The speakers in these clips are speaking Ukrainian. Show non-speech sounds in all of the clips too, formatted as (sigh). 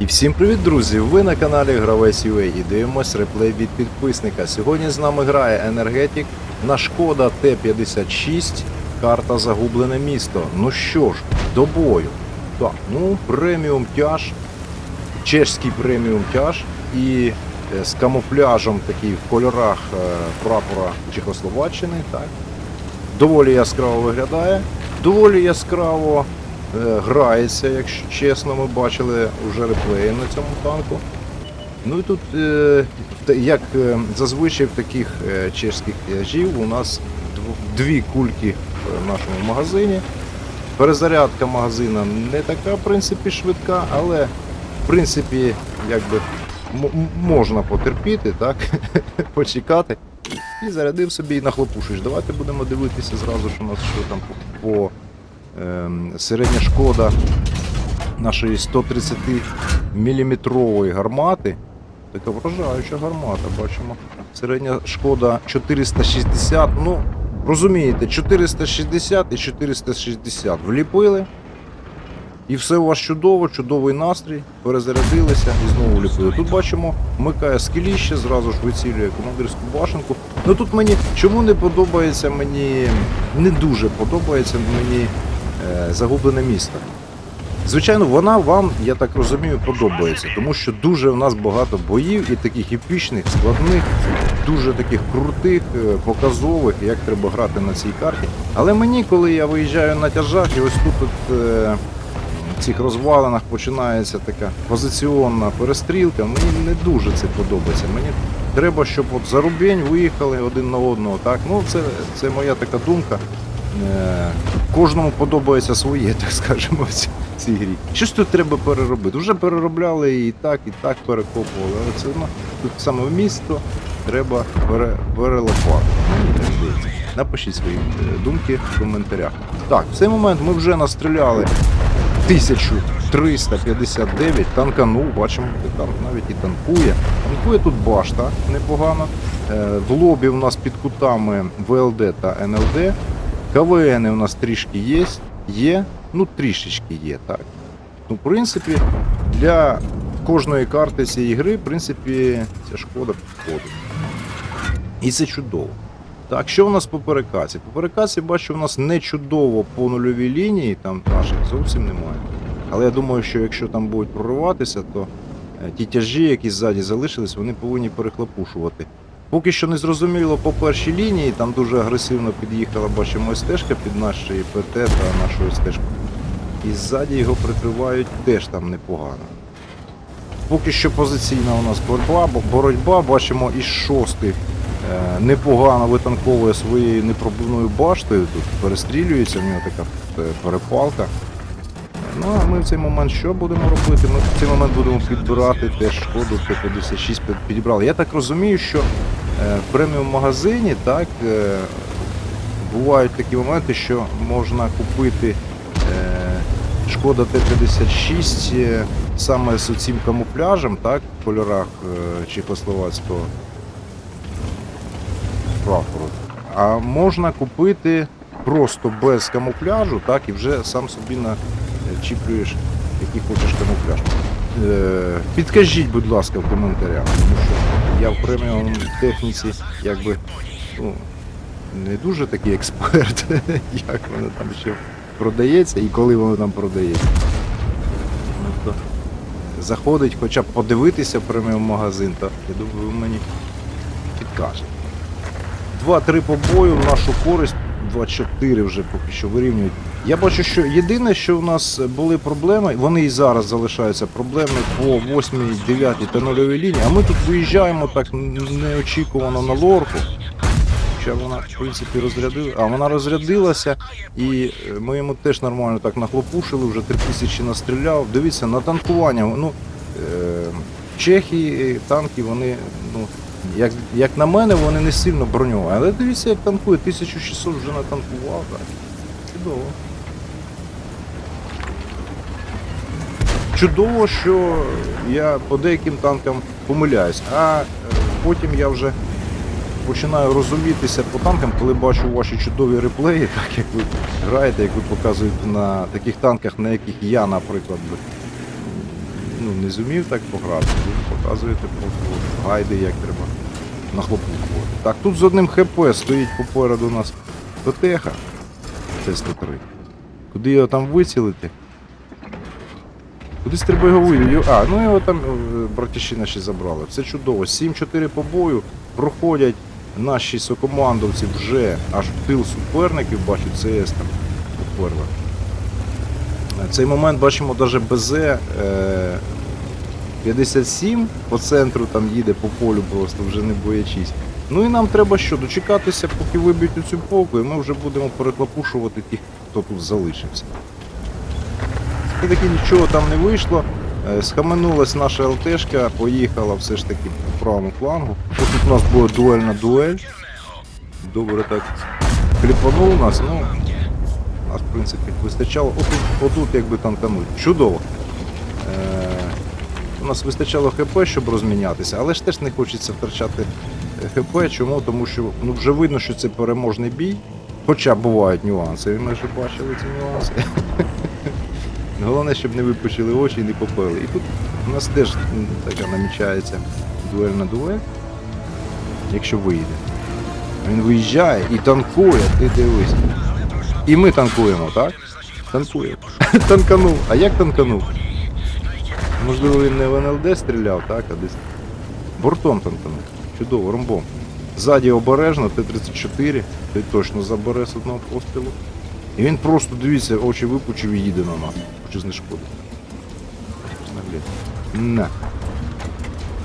І всім привіт, друзі! Ви на каналі Гравець UA і дивимось реплей від підписника. Сьогодні з нами грає енергетик на Шкода Т-56, карта Загублене місто. Ну що ж, до бою. Так, ну, преміум тяж, чешський преміум тяж і е, з камуфляжем такий в кольорах е, прапора Чехословаччини. Так. Доволі яскраво виглядає, доволі яскраво грається, якщо чесно, ми бачили вже реплеї на цьому танку. Ну і тут, е, як е, зазвичай в таких е, чешських тяжів, у нас дві кульки в нашому магазині. Перезарядка магазина не така, в принципі, швидка, але в принципі, якби можна потерпіти, так? (laughs) почекати. І зарядив собі і нахлопушиш. Давайте будемо дивитися зразу, що у нас що там по, середня шкода нашої 130 мм гармати. Така вражаюча гармата, бачимо. Середня шкода 460. Ну, розумієте, 460 і 460 вліпили. І все у вас чудово, чудовий настрій, перезарядилися і знову вліпили. Тут бачимо, вмикає скеліще, зразу ж вицілює командирську башенку. Ну тут мені чому не подобається мені, не дуже подобається мені загублене місто. Звичайно, вона вам, я так розумію, подобається, тому що дуже в нас багато боїв і таких епічних, складних, дуже таких крутих, е, показових, як треба грати на цій карті. Але мені, коли я виїжджаю на тяжах, і ось тут, тут е, в цих розвалинах починається така позиціонна перестрілка, мені не дуже це подобається. Мені треба, щоб от за рубень виїхали один на одного. Так? Ну, це, це моя така думка. Е, Кожному подобається своє, так скажемо, в цій, грі. Щось тут треба переробити. Вже переробляли і так, і так перекопували, але це одно тут саме в місто треба пере, перелопати. Напишіть свої е, думки в коментарях. Так, в цей момент ми вже настріляли 1359 танканув, бачимо, танк навіть і танкує. Танкує тут башта непогано. Е, В лобі у нас під кутами ВЛД та НЛД. КВН у нас трішки є, є, ну трішечки є, так. Ну, в принципі, для кожної карти цієї гри, в принципі, ця шкода підходить. І це чудово. Так, що у нас по перекаці? По перекаці бачу, у нас не чудово по нульовій лінії, там наших зовсім немає. Але я думаю, що якщо там будуть прориватися, то е, ті тяжі, які ззаді залишились, вони повинні перехлопушувати. Поки що не зрозуміло по першій лінії, там дуже агресивно під'їхала, бачимо, стежка під нашої ПТ та нашою стежкою. І ззаді його прикривають теж там непогано. Поки що позиційна у нас боротьба, боротьба бачимо із шостий е, непогано витанковує своєю непробивною баштою. Тут перестрілюється, в нього така е, перепалка. Ну а ми в цей момент що будемо робити? Ми в цей момент будемо підбирати теж шкоду Т-56 під- підібрали. Я так розумію, що в преміум магазині так е, бувають такі моменти, що можна купити е, шкода Т-56 е, саме з цим камуфляжем, так, в кольорах е, чехословацького прапору. А можна купити просто без камуфляжу, так, і вже сам собі начіплюєш, який хочеш камуфляж. Е, підкажіть, будь ласка, в коментарях, тому що я в преміум техніці якби ну, не дуже такий експерт, (laughs) як воно там ще продається і коли воно там продається. Ну, заходить хоча б подивитися в преміум магазин, то я думаю, ви мені підкажете. 2-3 побою в нашу користь, 2-4 вже поки що вирівнюють. Я бачу, що єдине, що в нас були проблеми, вони і зараз залишаються проблеми по 8, 9 та 0 лінії, а ми тут виїжджаємо так неочікувано на лорку. Хоча вона, в принципі, розрядила. А вона розрядилася, і е, ми йому теж нормально так нахлопушили, вже 3000 настріляв. Дивіться, на танкування. Ну, е, чехи, е, танки, вони, ну, як, як на мене, вони не сильно броньовані. Але дивіться, як танкує, 1600 вже натанкував. Так. Чудово. Чудово, що я по деяким танкам помиляюсь, а е, потім я вже починаю розумітися по танкам, коли бачу ваші чудові реплеї, так як ви граєте, як ви показуєте на таких танках, на яких я, наприклад, ну, не зумів так пограти, ви показуєте просто гайди, як треба нахлопухувати. Так, тут з одним ХП стоїть попереду нас ПТХ Т-103. Куди його там вицілити? Куди треба його? А, ну його там е, братіщина ще забрали. Все чудово. 7-4 по бою проходять наші сокомандовці вже аж в тил суперників, бачу, ЦС там поперли. Е, Цей момент бачимо навіть БЗ е, 57 по центру там їде по полю просто вже не боячись. Ну і нам треба що, дочекатися, поки виб'ють цю полку, і ми вже будемо переклапушувати тих, хто тут залишився. І таки нічого там не вийшло. Е, Схаменулась наша ЛТшка, поїхала все ж таки по правому флангу. Тут у нас була дуельна дуель. Добре так кліпанув нас, ну нас в принципі вистачало. Отут, отут якби танкануть. Чудово. Е, у нас вистачало ХП, щоб розмінятися, але ж теж не хочеться втрачати е, ХП. Чому? Тому що ну, вже видно, що це переможний бій. Хоча бувають нюанси, ми вже бачили ці нюанси. Головне, щоб не випучили очі і не попили. І тут у нас теж така намічається дуельна дуель, якщо вийде. Він виїжджає і танкує, ти дивись. І ми танкуємо, так? Танкуємо. (laughs) Танканув. А як танканув? Можливо, він не в НЛД стріляв, так, а десь. Бортом танканув. Чудово, ромбом. Ззаді обережно, Т-34, ти точно забере з одного пострілу. І він просто, дивіться, очі випучив і їде на нас. Хоче знешкодити. На.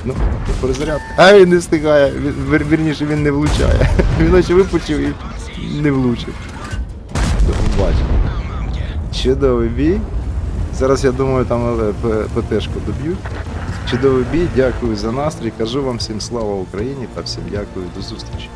Ну, перезаряд. А він не встигає. Вір- вірніше, він не влучає. (laughs) Він очі випучив і не влучив. Бачимо. Чудовий бій. Зараз я думаю, там ПТшку доб'ють. Чудовий бій, дякую за настрій. Кажу вам всім слава Україні та всім дякую до зустрічі.